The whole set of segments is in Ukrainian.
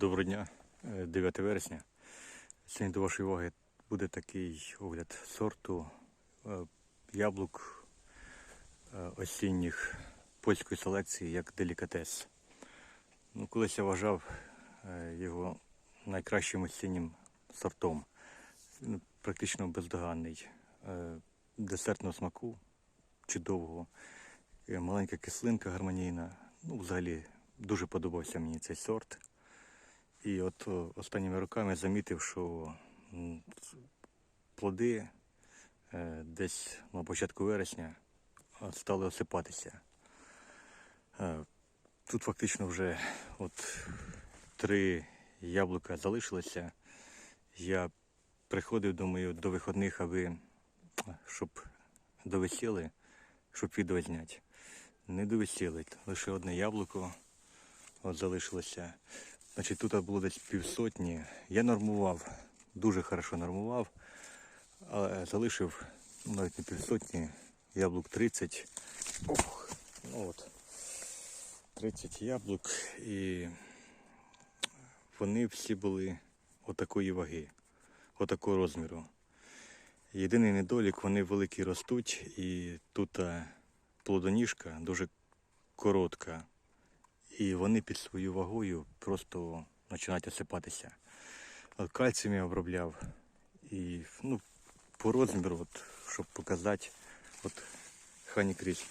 Доброго дня, Е, 9 вересня. Сьогодні до вашої уваги буде такий огляд сорту е, яблук е, осінніх польської селекції як делікатес. Ну, колись я вважав е, його найкращим осіннім сортом. Практично бездоганний. Е, Десертного смаку, чудового, Е, маленька кислинка гармонійна. Ну, взагалі дуже подобався мені цей сорт. І от останніми роками замітив, що плоди е, десь на початку вересня е, стали осипатися. Е, Тут фактично вже от три яблука залишилося. Я приходив, думаю, до виходних, аби е, щоб довисіли, щоб відео зняти. Не довисіли. Лише одне яблуко от залишилося. Значить, тут було десь півсотні. Я нормував, дуже хорошо нормував, але залишив навіть не півсотні, яблук 30. Ох, ну от. 30 яблук і вони всі були отакої ваги, отакого розміру. Єдиний недолік, вони великі ростуть, і тут е, плодоніжка дуже коротка. І вони під свою вагою просто починають осипатися. От Кальцієм я обробляв. І ну, по розміру, от, щоб показати, от Хані Крісп.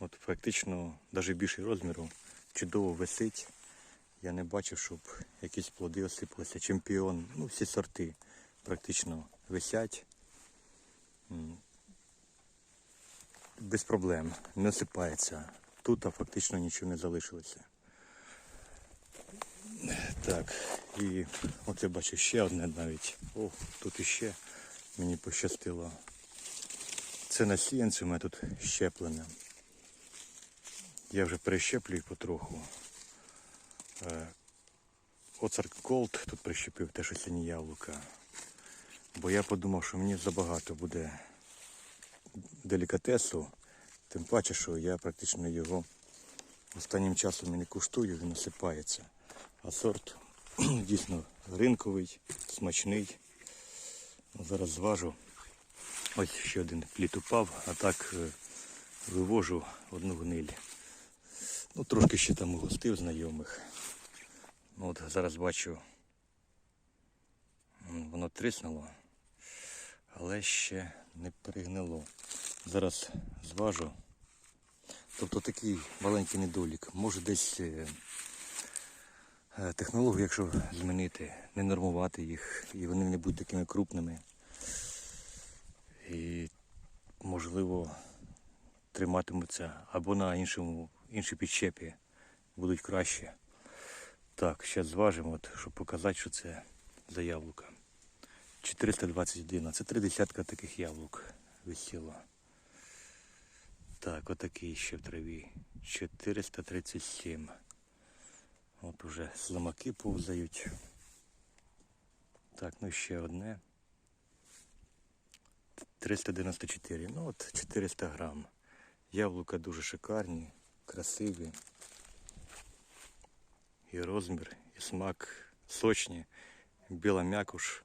От практично навіть більший розміру, чудово висить. Я не бачив, щоб якісь плоди осипалися. Чемпіон, ну всі сорти практично висять. Без проблем, не осипається. Тут фактично нічого не залишилося. Так, і от я бачу ще одне навіть. О, тут іще мені пощастило. Це насіянці у мене тут щеплене. Я вже перещеплюю потроху. Е, Оцар Голд тут прищепив теж осінні яблука. Бо я подумав, що мені забагато буде делікатесу. Тим паче, що я практично його останнім часом і не куштую, він осипається. А сорт дійсно ринковий, смачний. Зараз зважу. Ось ще один плід упав, а так е, вивожу одну гниль. Ну, трошки ще там угостив знайомих. Ну, от зараз бачу, воно тріснуло, але ще не перегнило. Зараз зважу. Тобто такий маленький недолік. Може десь е, е, технологію, якщо змінити, не нормувати їх, і вони не будуть такими крупними. І можливо триматимуться або на іншому, іншій підщепі будуть краще. Так, зараз зважимо, от, щоб показати, що це за яблука. 421, це три десятка таких яблук висіло. Так, отакий ще в траві. 437. От уже слимаки повзають. Так, ну ще одне. 394. Ну от 400 грам. Яблука дуже шикарні, красиві. І розмір, і смак сочні, біла м'якуш.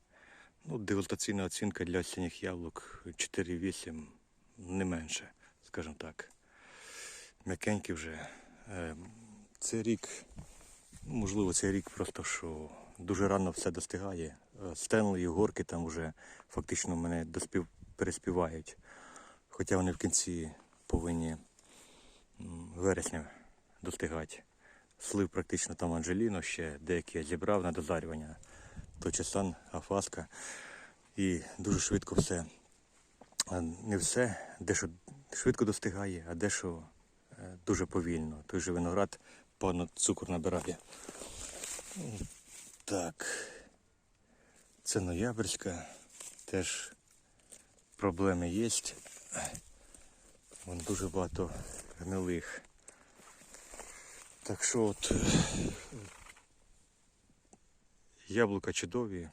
Ну, дегустаційна оцінка для осінніх яблук 4,8, не менше, скажімо так. М'якенькі вже. Е, Це рік, можливо, цей рік просто що дуже рано все достигає. Е, Стенли і горки там вже фактично мене доспів, переспівають. Хоча вони в кінці повинні вересня достигати. Слив практично там Анджеліно ще, деякі я зібрав на дозарювання. Точесан, Афаска. І дуже швидко все. Не все, дещо швидко достигає, а дещо е, дуже повільно. Той же виноград певно цукор набирає. Так. Це ноябрьська. Теж проблеми є. Вон дуже багато гнилих. Так що от яблука чудові,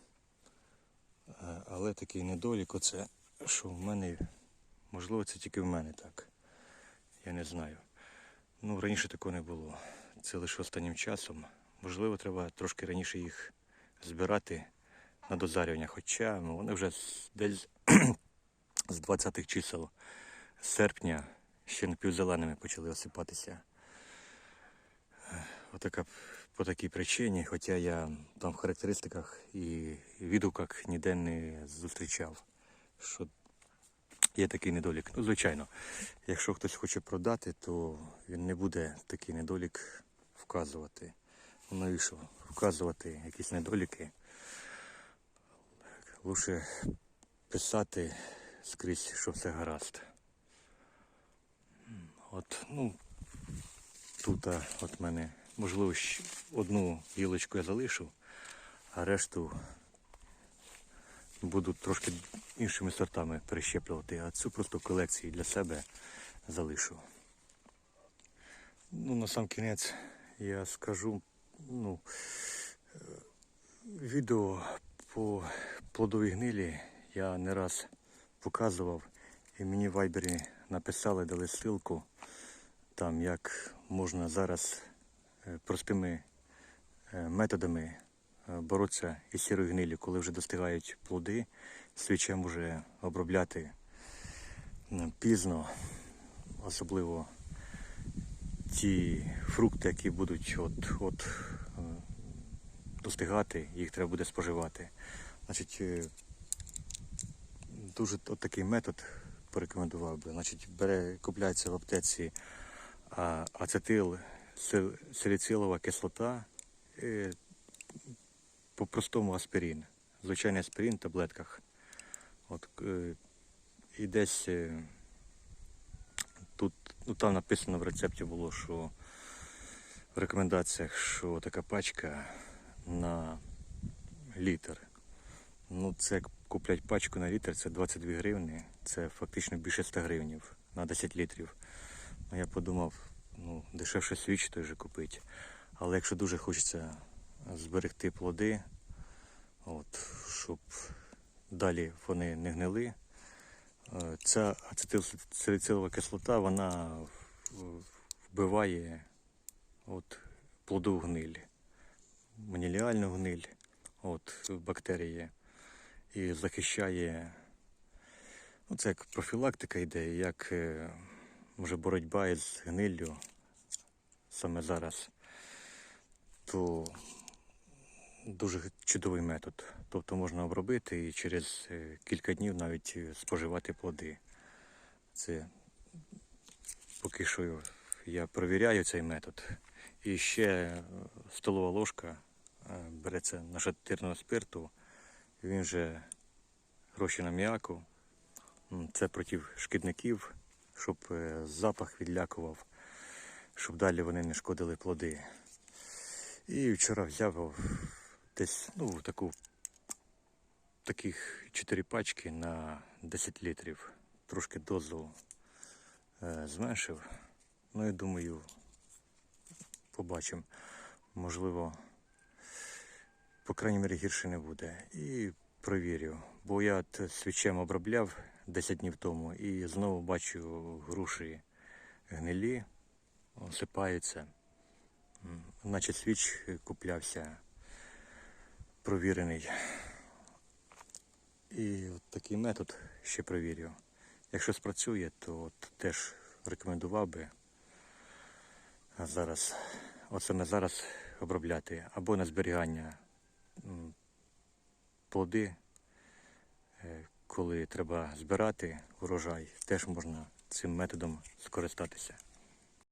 е, але такий недолік оце, що в мене, можливо, це тільки в мене так. Я не знаю. Ну, раніше такого не було. Це лише останнім часом можливо, треба трошки раніше їх збирати на дозарювання. Хоча ну, вони вже десь з 20-х чисел серпня ще напівзеленими почали осипатися. Е, Отака по такій причині, хоча я там в характеристиках і відгуках ніде не зустрічав, що є такий недолік. Ну, звичайно, якщо хтось хоче продати, то він не буде такий недолік вказувати. Ну, Навіщо вказувати якісь недоліки? Лучше писати скрізь, що все гаразд. От, ну, тут от мене, можливо, одну гілочку я залишу, а решту буду трошки іншими сортами перещеплювати, а цю просто в колекції для себе залишу. Ну, на сам кінець я скажу, ну, е, відео по плодовій гнилі я не раз показував, і мені в вайбері написали, дали ссылку, там як можна зараз е, простими е, методами боротися із сірою гнилі, коли вже достигають плоди, свічем вже обробляти пізно, особливо ті фрукти, які будуть от, от е, достигати, їх треба буде споживати. Значить, е, дуже от такий метод порекомендував би. Значить, бере, купляється в аптеці ацетил сил- саліцилова кислота, е, по-простому аспірин. Звичайний аспірин в таблетках. От, е, і десь е, тут, ну там написано в рецепті було, що в рекомендаціях, що така пачка на літр. Ну, це куплять пачку на літр, це 22 гривні. Це фактично більше 100 гривнів на 10 літрів. Ну, я подумав, ну, дешевше свіч той же купити. Але якщо дуже хочеться зберегти плоди, от, щоб далі вони не гнили, е, ця ацетилсаліцилова кислота, вона вбиває от, плодову гниль, маніліальну гниль, от, бактерії, і захищає, ну, це як профілактика йде, як е, може боротьба із гниллю саме зараз, то дуже чудовий метод. Тобто можна обробити і через е, кілька днів навіть е, споживати плоди. Це поки що я провіряю цей метод. І ще е, столова ложка береться нашатирного спирту, він же гроші на м'яку. Це проти шкідників, щоб запах відлякував, щоб далі вони не шкодили плоди. І вчора взяв десь ну, таку, таких 4 пачки на 10 літрів. Трошки дозу е, зменшив. Ну і думаю, побачимо. Можливо, по крайній мірі гірше не буде. І провірю. Бо я свічем обробляв 10 днів тому і знову бачу груші гнилі, осипаються. Наче свіч куплявся провірений. І от такий метод ще провірю. Якщо спрацює, то от теж рекомендував би зараз, от саме зараз обробляти або на зберігання плоди, е, коли треба збирати урожай, теж можна цим методом скористатися.